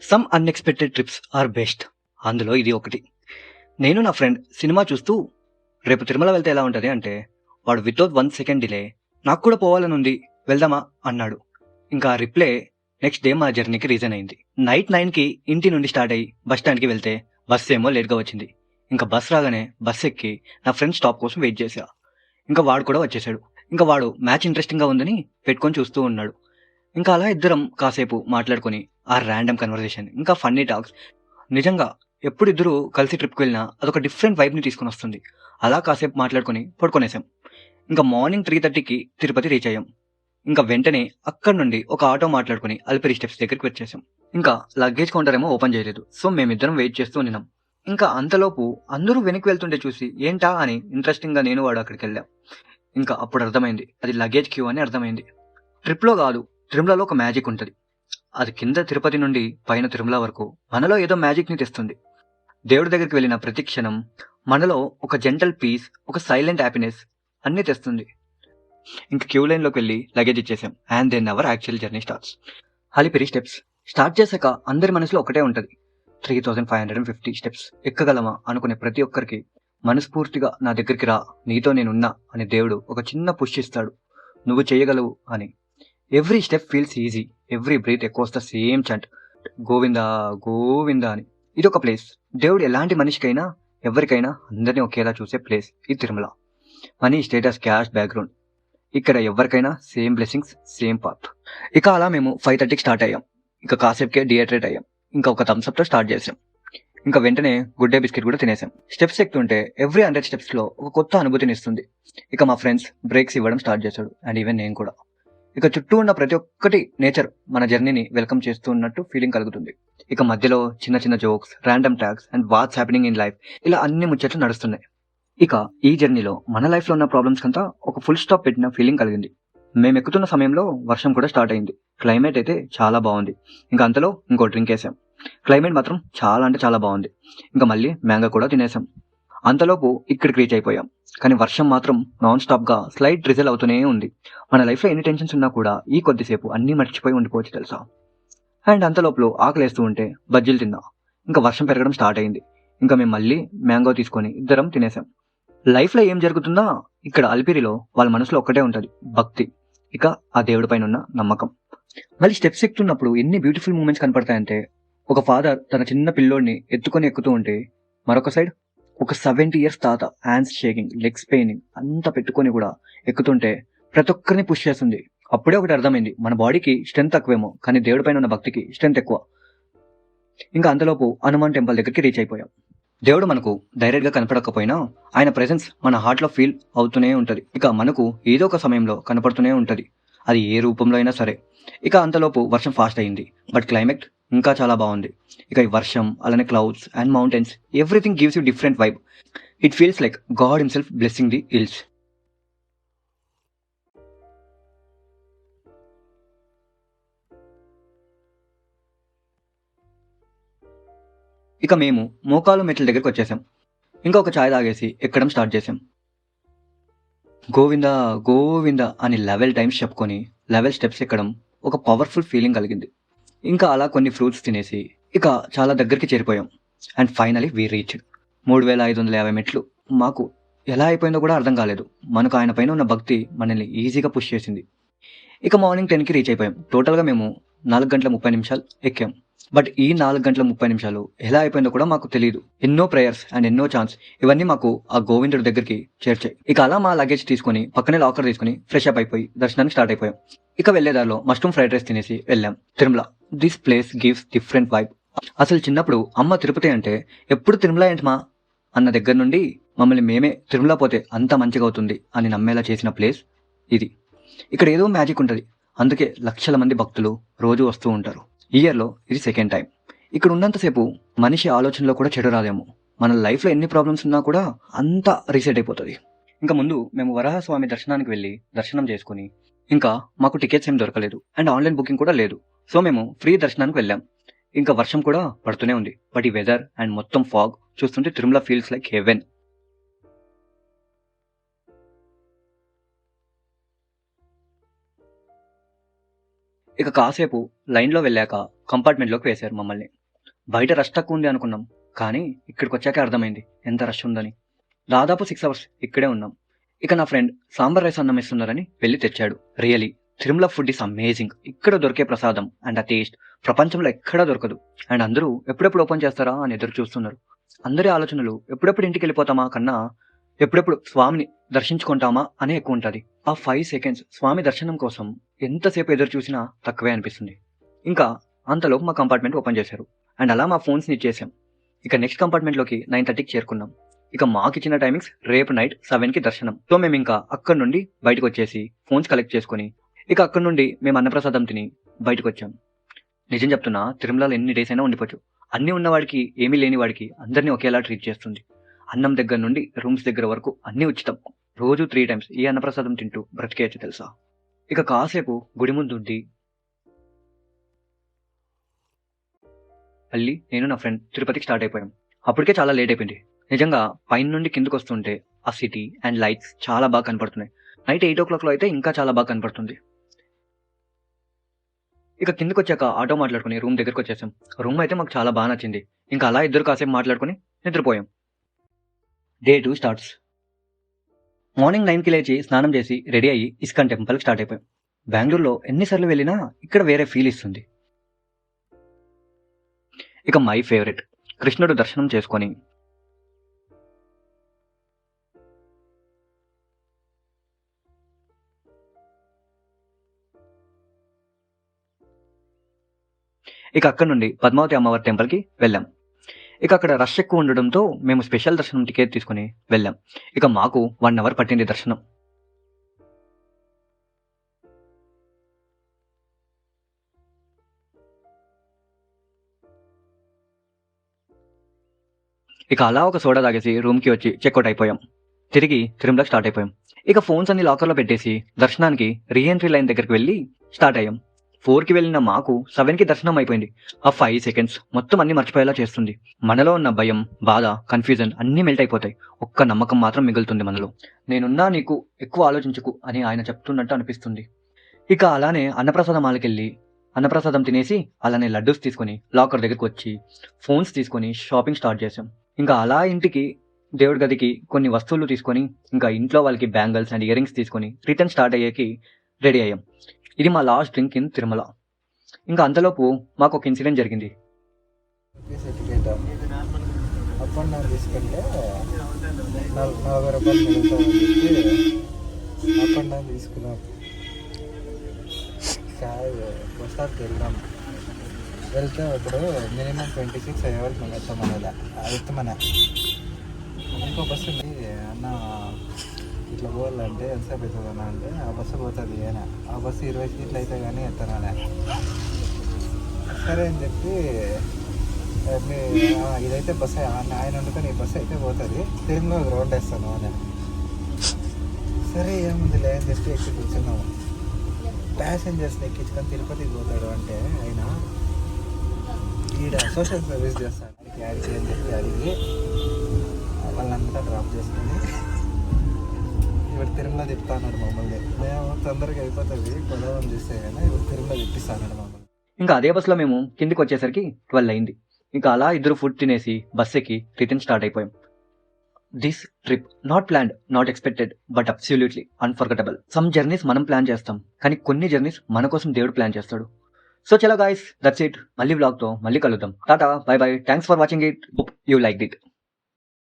Some unexpected trips are best అందులో ఇది ఒకటి. నేను నా ఫ్రెండ్ సినిమా చూస్తూ రేపు తిరుమల వెళ్తే ఎలా ఉంటుంది అంటే వాడు వితౌట్ వన్ సెకండ్ డిలే నాకు కూడా పోవాలని ఉంది వెళ్దామా? అన్నాడు. ఇంకా ఆ రిప్లై నెక్స్ట్ డే మా జర్నీకి రీజన్ అయింది. నైట్ నైన్కి ఇంటి నుండి స్టార్ట్ అయ్యి బస్ స్టాండ్కి వెళ్తే బస్సు ఏమో లేట్గా వచ్చింది. ఇంకా బస్ రాగానే బస్ ఎక్కి నా ఫ్రెండ్ స్టాప్ కోసం వెయిట్ చేశా. ఇంకా వాడు కూడా వచ్చేసాడు ఇంకా వాడు మ్యాచ్ ఇంట్రెస్టింగ్గా ఉందని పెట్టుకొని చూస్తూ ఉన్నాడు. ఇంకా అలా ఇద్దరం కాసేపు మాట్లాడుకొని ఆ ర్యాండమ్ కన్వర్జేషన్ ఇంకా ఫన్నీ టాక్స్ నిజంగా ఎప్పుడు ఇద్దరు కలిసి ట్రిప్కి వెళ్ళినా అదొక డిఫరెంట్ వైబ్ని తీసుకొని వస్తుంది. అలా కాసేపు మాట్లాడుకొని పడుకొనేసాం. ఇంకా మార్నింగ్ త్రీ థర్టీకి తిరుపతి రీచ్ అయ్యాం. ఇంకా వెంటనే అక్కడ నుండి ఒక ఆటో మాట్లాడుకుని అల్పిరి స్టెప్స్ దగ్గరికి వచ్చేసాం. ఇంకా లగేజ్ కౌంటర్ ఏమో ఓపెన్ చేయలేదు. సో మేమిద్దరం వెయిట్ చేస్తూ ఉన్నాం ఇంకా అంతలోపు అందరూ వెనక్కి వెళ్తుంటే చూసి ఏంటా అని ఇంట్రెస్టింగ్గా నేను వాడు అక్కడికి వెళ్ళాం. ఇంకా అప్పుడు అర్థమైంది. అది లగేజ్ క్యూ అని అర్థమైంది. ట్రిప్లో కాదు తిరుమలలో ఒక మ్యాజిక్ ఉంటుంది. అది కింద తిరుపతి నుండి పైన తిరుమల వరకు మనలో ఏదో మ్యాజిక్ని తెస్తుంది. దేవుడి దగ్గరికి వెళ్ళిన ప్రతి క్షణం మనలో ఒక జెంటల్ పీస్ ఒక సైలెంట్ హ్యాపీనెస్ అన్నీ తెస్తుంది. ఇంక క్యూ లైన్లోకి వెళ్ళి లగేజ్ ఇచ్చేసాం. And then our actual journey starts. Alipiri steps. Start చేశాక అందరి మనసులో ఒకటే ఉంటుంది. Three thousand five hundred and fifty steps. ఎక్కగలమా అనుకునే ప్రతి ఒక్కరికి మనస్ఫూర్తిగా నా దగ్గరికి రా నీతో నేనున్నా అని దేవుడు ఒక చిన్న పుష్ ఇస్తాడు. నువ్వు చేయగలవు అని. Every step feels easy. Every breath ఎక్కువ వస్తా సేమ్ చంట్ గోవిందా గోవిందా అని. ఇది ఒక ప్లేస్ దేవుడు ఎలాంటి మనిషికైనా ఎవరికైనా అందరినీ ఒకేలా చూసే ప్లేస్ ఇది Tirumala. Money status cash background ఇక్కడ ఎవరికైనా సేమ్ బ్లెస్సింగ్స్ సేమ్ పాత్ ఇక అలా మేము ఫైవ్ థర్టీకి స్టార్ట్ అయ్యాం. ఇంకా కాసేపుకే డిహైడ్రేట్ అయ్యాం. ఇంకా ఒక థమ్స్అప్తో స్టార్ట్ చేసాం. ఇంకా వెంటనే గుడ్ డే బిస్కెట్ కూడా తినేసాం. స్టెప్స్ ఎక్కుతుంటే ఎవ్రీ హండ్రెడ్ స్టెప్స్లో ఒక కొత్త అనుభూతిని ఇస్తుంది. ఇక మా ఫ్రెండ్స్ బ్రేక్స్ ఇవ్వడం స్టార్ట్ చేశాడు. అండ్ ఈవెన్ నేను కూడా. ఇక చుట్టూ ఉన్న ప్రతి ఒక్కటి నేచర్ మన జర్నీని వెల్కమ్ చేస్తూ ఉన్నట్టు ఫీలింగ్ కలుగుతుంది. ఇక మధ్యలో చిన్న చిన్న jokes random tags and what's happening in life ఇలా అన్ని ముచ్చట్లు నడుస్తున్నాయి. ఇక ఈ జర్నీలో మన లైఫ్లో ఉన్న ప్రాబ్లమ్స్ కంతా ఒక ఫుల్ స్టాప్ పెట్టిన ఫీలింగ్ కలిగింది. మేము ఎక్కుతున్న సమయంలో వర్షం కూడా స్టార్ట్ అయింది. క్లైమేట్ అయితే చాలా బాగుంది. ఇంకా అంతలో ఇంకో డ్రింక్ వేసాం. క్లైమేట్ మాత్రం చాలా అంటే చాలా బాగుంది. ఇంకా మళ్ళీ మ్యాంగో కూడా తినేసాం. అంతలోపు ఇక్కడికి రీచ్ అయిపోయాం. కానీ వర్షం మాత్రం నాన్ స్టాప్గా స్లైడ్ స్లైట్ డ్రిజల్ అవుతూనే ఉంది. మన లైఫ్లో ఎన్ని టెన్షన్స్ ఉన్నా కూడా ఈ కొద్దిసేపు అన్నీ మర్చిపోయి ఉండిపోవచ్చు తెలుసా? అండ్ అంతలోపు ఆకలేస్తూ ఉంటే బజ్జీలు తిన్నా. ఇంకా వర్షం పెరగడం స్టార్ట్ అయింది. ఇంకా మేము మళ్ళీ మ్యాంగో తీసుకొని ఇద్దరం తినేసాం. లైఫ్లో ఏం జరుగుతుందా? ఇక్కడ అల్పిరిలో వాళ్ళ మనసులో ఒక్కటే ఉంటుంది భక్తి. ఇక ఆ దేవుడి పైన ఉన్న నమ్మకం. మళ్ళీ స్టెప్స్ ఎక్కుతున్నప్పుడు ఎన్ని బ్యూటిఫుల్ మూమెంట్స్ కనపడతాయంటే ఒక ఫాదర్ తన చిన్న పిల్లోడిని ఎత్తుకొని ఎక్కుతూ ఉంటే మరొక సైడ్ ఒక సెవెంటీ ఇయర్స్ తాత హ్యాండ్స్ షేకింగ్ లెగ్స్ పెయినింగ్ అంతా పెట్టుకొని కూడా ఎక్కుతుంటే ప్రతి ఒక్కరిని పుష్ చేస్తుంది. అప్పుడే ఒకటి అర్థమైంది మన బాడీకి స్ట్రెంత్ తక్కువేమో కానీ దేవుడి పైన ఉన్న భక్తికి స్ట్రెంత్ ఎక్కువ. ఇంకా అంతలోపు హనుమాన్ టెంపుల్ దగ్గరికి రీచ్ అయిపోయాం. దేవుడు మనకు డైరెక్ట్గా కనపడకపోయినా ఆయన ప్రెసెన్స్ మన హార్ట్లో ఫీల్ అవుతూనే ఉంటుంది. ఇక మనకు ఏదో ఒక సమయంలో కనపడుతూనే ఉంటుంది. అది ఏ రూపంలో అయినా సరే. ఇక అంతలోపు వర్షం ఫాస్ట్ అయింది. బట్ క్లైమేట్ ఇంకా చాలా బాగుంది. ఇక ఈ వర్షం అలానే clouds and mountains everything gives you different vibe it feels like God himself blessing the hills ఇక మేము మోకాలు మెట్ల దగ్గరికి వచ్చేసాం. ఇంకా ఒక ఛాయ్ తాగేసి ఎక్కడం స్టార్ట్ చేసాం. గోవిందా గోవిందా అని లెవెల్ టైమ్స్ చెప్పుకొని లెవెల్ స్టెప్స్ ఎక్కడం ఒక పవర్ఫుల్ ఫీలింగ్ కలిగింది. ఇంకా అలా కొన్ని ఫ్రూట్స్ తినేసి ఇక చాలా దగ్గరికి చేరిపోయాం. అండ్ ఫైనలీ వీ రీచ్ మూడు వేల ఐదు వందల యాభై మెట్లు మాకు ఎలా అయిపోయిందో కూడా అర్థం కాలేదు. మనకు ఆయన పైన ఉన్న భక్తి మనల్ని ఈజీగా పుష్ చేసింది. ఇక మార్నింగ్ టెన్కి రీచ్ అయిపోయాం. టోటల్గా మేము నాలుగు గంటల ముప్పై నిమిషాలు ఎక్కాం. బట్ ఈ నాలుగు గంటల ముప్పై నిమిషాలు ఎలా అయిపోయిందో కూడా మాకు తెలియదు ఎన్నో ప్రేయర్స్ అండ్ ఎన్నో ఛాన్స్ ఇవన్నీ మాకు ఆ గోవిందుడి దగ్గరికి చేర్చాయి. ఇక అలా మా లగేజ్ తీసుకొని పక్కనే లాకర్ తీసుకొని ఫ్రెష్ అప్ అయిపోయి దర్శనానికి స్టార్ట్ అయిపోయాం. ఇక వెళ్ళేదారిలో మష్రూమ్ ఫ్రైడ్ రైస్ తినేసి వెళ్ళాం. Tirumala. This place gives different vibe అసలు చిన్నప్పుడు అమ్మ తిరుపతి అంటే ఎప్పుడు తిరుమల ఏంటమా అన్న దగ్గర నుండి మమ్మల్ని మేమే తిరుమల పోతే అంత మంచిగా అవుతుంది అని నమ్మేలా చేసిన ప్లేస్ ఇది. ఇక్కడ ఏదో మ్యాజిక్ ఉంటుంది. అందుకే లక్షల మంది భక్తులు రోజు వస్తూ ఉంటారు. ఇయర్లో ఇది సెకండ్ టైం. ఇక్కడ ఉన్నంతసేపు మనిషి ఆలోచనలో కూడా చెడు రాదేమో. మన లైఫ్లో ఎన్ని ప్రాబ్లమ్స్ ఉన్నా కూడా అంతా రీసెట్ అయిపోతుంది. ఇంకా ముందు మేము వరాహస్వామి దర్శనానికి వెళ్ళి దర్శనం చేసుకుని ఇంకా మాకు టికెట్స్ ఏం దొరకలేదు. అండ్ ఆన్లైన్ బుకింగ్ కూడా లేదు. సో మేము ఫ్రీ దర్శనానికి వెళ్ళాం. ఇంకా వర్షం కూడా పడుతూనే ఉంది. బట్ ఈ వెదర్ అండ్ మొత్తం ఫాగ్ చూస్తుంటే తిరుమల ఫీల్స్ లైక్ హెవెన్. ఇక కాసేపు లైన్లో వెళ్ళాక కంపార్ట్మెంట్లోకి వేశారు మమ్మల్ని. బయట రష్ తక్కువ ఉంది అనుకున్నాం కానీ ఇక్కడికి వచ్చాక అర్థమైంది ఎంత రష్ ఉందని. దాదాపు సిక్స్ అవర్స్ ఇక్కడే ఉన్నాం. ఇక నా ఫ్రెండ్ సాంబార్ రైస్ అన్నం ఇస్తున్నారని వెళ్ళి తెచ్చాడు. Really Tirumala food is amazing ఇక్కడ దొరికే ప్రసాదం అండ్ ఆ టేస్ట్ ప్రపంచంలో ఎక్కడా దొరకదు. అండ్ అందరూ ఎప్పుడెప్పుడు ఓపెన్ చేస్తారా అని ఎదురు చూస్తున్నారు. అందరి ఆలోచనలు ఎప్పుడెప్పుడు ఇంటికి వెళ్ళిపోతామా కన్నా ఎప్పుడెప్పుడు స్వామిని దర్శించుకుంటామా అనే ఎక్కువ ఉంటుంది. ఆ ఫైవ్ సెకండ్స్ స్వామి దర్శనం కోసం ఎంతసేపు ఎదురు చూసినా తక్కువే అనిపిస్తుంది. ఇంకా అంతలోపు మా కంపార్ట్మెంట్ ఓపెన్ చేశారు. అండ్ అలా మా ఫోన్స్ని ఇచ్చేసాం. ఇక నెక్స్ట్ కంపార్ట్మెంట్లోకి నైన్ థర్టీకి చేరుకున్నాం. ఇక మాకు ఇచ్చిన టైమింగ్స్ రేపు నైట్ సెవెన్కి దర్శనం. సో మేము ఇంకా అక్కడి నుండి బయటకు వచ్చేసి ఫోన్స్ కలెక్ట్ చేసుకుని ఇక అక్కడి నుండి మేము అన్నప్రసాదం తిని బయటకు వచ్చాం నిజం చెప్తున్నా తిరుమలలో ఎన్ని డేస్ అయినా ఉండిపోవచ్చు. అన్నీ ఉన్నవాడికి ఏమీ లేని వాడికి అందరినీ ఒకేలా ట్రీట్ చేస్తుంది. అన్నం దగ్గర నుండి రూమ్స్ దగ్గర వరకు అన్నీ ఉచితం. రోజు త్రీ టైమ్స్ ఈ అన్నప్రసాదం తింటూ బ్రతికేయచ్చు తెలుసా? ఇక కాసేపు గుడి ముందుండి. అల్లి మళ్ళీ నేను నా ఫ్రెండ్ తిరుపతికి స్టార్ట్ అయిపోయాం. అప్పటికే చాలా లేట్ అయిపోయింది. నిజంగా పైన నుండి కిందకు వస్తుంటే ఆ సిటీ అండ్ లైట్స్ చాలా బాగా కనపడుతున్నాయి. నైట్ ఎయిట్ ఓ క్లాక్లో అయితే ఇంకా చాలా బాగా కనపడుతుంది. ఇక కిందకు వచ్చాక ఆటో మాట్లాడుకుని రూమ్ దగ్గరకు వచ్చేసాం. రూమ్ అయితే మాకు చాలా బాగా నచ్చింది. ఇంకా అలా ఇద్దరు కాసేపు మాట్లాడుకుని నిద్రపోయాం. డే టూ స్టార్ట్స్ మార్నింగ్ నైన్కి లేచి స్నానం చేసి రెడీ అయ్యి ఇస్కాన్ టెంపుల్కి స్టార్ట్ అయిపోయాం. బెంగళూరులో ఎన్నిసార్లు వెళ్ళినా ఇక్కడ వేరే ఫీల్ ఇస్తుంది. ఇక మై ఫేవరెట్ కృష్ణుడు దర్శనం చేసుకొని. ఇక అక్కడ నుండి పద్మావతి అమ్మవారి టెంపుల్కి వెళ్ళాం. ఇక అక్కడ రష్ ఎక్కువ ఉండడంతో మేము స్పెషల్ దర్శనం టికెట్ తీసుకుని వెళ్ళాం. ఇక మాకు వన్ అవర్ పట్టింది దర్శనం. ఇక అలా ఒక సోడా తాగేసి రూమ్కి వచ్చి చెక్అవుట్ అయిపోయాం. తిరిగి తిరుమలకి స్టార్ట్ అయిపోయాం. ఇక ఫోన్స్ అన్ని లాకర్లో పెట్టేసి దర్శనానికి రీఎంట్రీ లైన్ దగ్గరికి వెళ్ళి స్టార్ట్ అయ్యాం. ఫోర్కి వెళ్ళిన మాకు సెవెన్కి దర్శనం అయిపోయింది. ఆ ఫైవ్ సెకండ్స్ మొత్తం అన్ని మర్చిపోయేలా చేస్తుంది. మనలో ఉన్న భయం బాధ కన్ఫ్యూజన్ అన్నీ మెల్ట్ అయిపోతాయి. ఒక్క నమ్మకం మాత్రం మిగులుతుంది మనలో. నేనున్నా నీకు ఎక్కువ ఆలోచించుకు అని ఆయన చెప్తున్నట్టు అనిపిస్తుంది. ఇక అలానే అన్నప్రసాదం వాళ్ళకెళ్ళి అన్నప్రసాదం తినేసి అలానే లడ్డూస్ తీసుకొని లాకర్ దగ్గరికి వచ్చి ఫోన్స్ తీసుకొని షాపింగ్ స్టార్ట్ చేసాం ఇంకా అలా ఇంటికి దేవుడి గదికి కొన్ని వస్తువులు తీసుకొని ఇంకా ఇంట్లో వాళ్ళకి బ్యాంగిల్స్ అండ్ ఇయరింగ్స్ తీసుకొని రిటర్న్ స్టార్ట్ అయ్యేకి రెడీ అయ్యాం. ఇది మా లాస్ట్ డ్రింక్ ఇన్ తిరుమల. ఇంకా అంతలోపు మాకు ఒక ఇన్సిడెంట్ జరిగింది. అప్ అండ్ డౌన్ తీసుకుంటే నలభై రూపాయలు అప్ అండ్ డౌన్ తీసుకున్నాం వెళ్తే ఇప్పుడు మినిమం ట్వంటీ సిక్స్ అయ్యేవాళ్ళు మనం ఎత్తమనేదా ఎత్తమనే ఇంకో బస్సు ఉంది అన్న ఇట్లా పోవాలంటే ఎంతసేపు అవుతుంది అన్న అంటే ఆ బస్సు పోతుంది అని ఆ బస్సు ఇరవై సీట్లు అయితే కానీ ఎత్తనానే సరే అని చెప్పి ఇదైతే బస్సు ఆయన ఆయన వండుకొని ఈ బస్సు అయితే పోతుంది. తిరిగి గ్రౌండ్ వేస్తాను అని. సరే ఏముంది లేని చెప్పి ఎక్కి కూర్చున్నాము. ప్యాసింజర్స్ని ఎక్కించుకొని తిరుపతికి పోతాడు అంటే ఆయన ఈడ సోషల్ సర్వీస్ చేస్తాను ఆడికి ఆడికి అని చెప్పి అడిగి వాళ్ళంతా డ్రాప్ చేసుకొని ఇప్పుడు తిరుమల తిప్పుతాన్నాడు మమ్మల్ని మేము తొందరగా అయిపోతుంది గొడవని చూస్తే కానీ ఇప్పుడు తిరుమల తిప్పిస్తాన్నాడు మమ్మల్ని ఇంకా అదే బస్సులో మేము కిందికి వచ్చేసరికి ట్వెల్వ్ అయింది. ఇంకా అలా ఇద్దరు ఫుడ్ తినేసి బస్ ఎక్కి రిటర్న్ స్టార్ట్ అయిపోయాం. This trip not planned not expected but absolutely unforgettable some journeys మనం ప్లాన్ చేస్తాం కానీ కొన్ని జర్నీస్ మన కోసం దేవుడు ప్లాన్ చేస్తాడు. సో చలో గాయస్ దట్స్ ఇట్ మళ్ళీ బ్లాగ్తో మళ్ళీ కలుద్దాం. Tata bye bye thanks for watching it you like it